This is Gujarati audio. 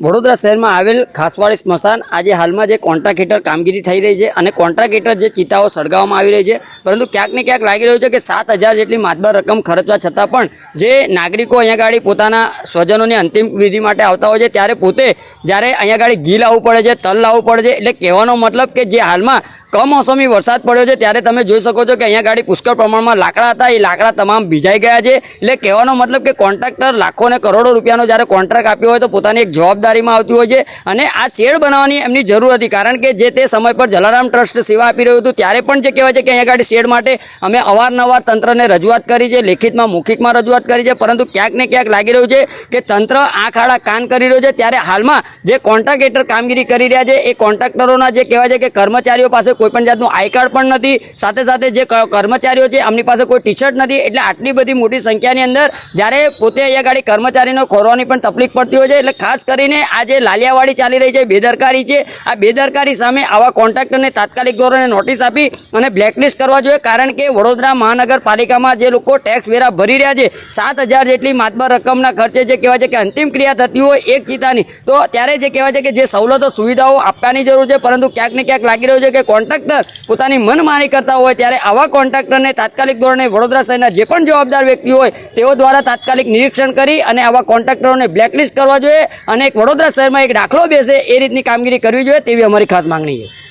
વડોદરા શહેરમાં આવેલ ખાસવાડી સ્મશાન આજે હાલમાં જે કોન્ટ્રાક્ટ હેઠળ કામગીરી થઈ રહી છે અને કોન્ટ્રાક્ટ હેઠળ જે ચિતાઓ સળગાવવામાં આવી રહી છે, પરંતુ ક્યાંક ને ક્યાંક લાગી રહ્યું છે કે સાત હજાર જેટલી માતબર રકમ ખર્ચવા છતાં પણ જે નાગરિકો અહીંયા ગાડી પોતાના સ્વજનોની અંતિમ વિધિ માટે આવતા હોય છે, ત્યારે પોતે જ્યારે અહીંયા ગાડી ઘી લાવવું પડે છે, તલ લાવવું પડે છે, એટલે કહેવાનો મતલબ કે જે હાલમાં કમોસમી વરસાદ પડ્યો છે, ત્યારે તમે જોઈ શકો છો કે અહીંયા ગાડી પુષ્કળ પ્રમાણમાં લાકડા હતા, એ લાકડા તમામ ભીજાઈ ગયા છે, એટલે કહેવાનો મતલબ કે કોન્ટ્રાક્ટર લાખો ને કરોડો રૂપિયાનો જ્યારે કોન્ટ્રાક્ટ આપ્યો હોય તો પોતાની એક જવાબદારીમાં આવતી હોય છે અને આ શેડ બનાવવાની એમની જરૂર હતી. કારણ કે જે તે સમય પર જલારામ ટ્રસ્ટ સેવા આપી રહ્યું હતું, ત્યારે પણ જે કહેવાય છે કે અહીંયા આગળ શેડ માટે અમે અવારનવાર તંત્રને રજૂઆત કરી છે, લેખિતમાં, મૌખિકમાં રજૂઆત કરી છે, પરંતુ ક્યાંક ને ક્યાંક લાગી રહ્યું છે કે તંત્ર આંખ આડા કાન કરી રહ્યું છે. ત્યારે હાલમાં જે કોન્ટ્રાક્ટ હેઠળ કામગીરી કરી રહ્યા છે, એ કોન્ટ્રાક્ટરોના જે કહેવાય છે કે કર્મચારીઓ પાસે કોઈપણ જાતનું આઈ કાર્ડ પણ નથી. સાથે સાથે જે કર્મચારીઓ છે, એમની પાસે કોઈ ટી શર્ટ નથી. એટલે આટલી બધી મોટી સંખ્યાની અંદર જ્યારે પોતે અહીંયા ગાડી કર્મચારીનો ખોરવાની પણ તકલીફ પડતી હોય છે, એટલે ખાસ કરીને જે લાલિયાવાડી ચાલી રહી છે બેદરકારી છે. આ બેદરકારી સામે આવા કોન્ટ્રાક્ટરને તાત્કાલિક ધોરણે નોટિસ આપી અને બ્લેકલિસ્ટ કરવા જોઈએ, કારણ કે વડોદરા મહાનગરપાલિકામાં જે લોકો ટેક્સ વેરા ભરી રહ્યા છે, સાત જેટલી માતબર રકમના ખર્ચે જે કહેવાય છે કે અંતિમ ક્રિયા થતી હોય, એક ચિતાની. તો ત્યારે જે કહેવાય છે કે જે સવલતો, સુવિધાઓ આપવાની જરૂર છે, પરંતુ ક્યાંક ને ક્યાંક લાગી રહ્યું છે કે કોન્ટ્રાક્ટર પોતાની મનમાની કરતા હોય, ત્યારે આવા કોન્ટ્રાક્ટરને તાત્કાલિક ધોરણે વડોદરા શહેરના જે પણ જવાબદાર વ્યક્તિ હોય, તેઓ દ્વારા તાત્કાલિક નિરીક્ષણ કરી અને આવા કોન્ટ્રાક્ટરોને બ્લેકલિસ્ટ કરવા જોઈએ અને એક વડોદરા શહેરમાં એક દાખલો બેસે એ રીતની કામગીરી કરવી જોઈએ તેવી અમારી ખાસ માંગણી છે.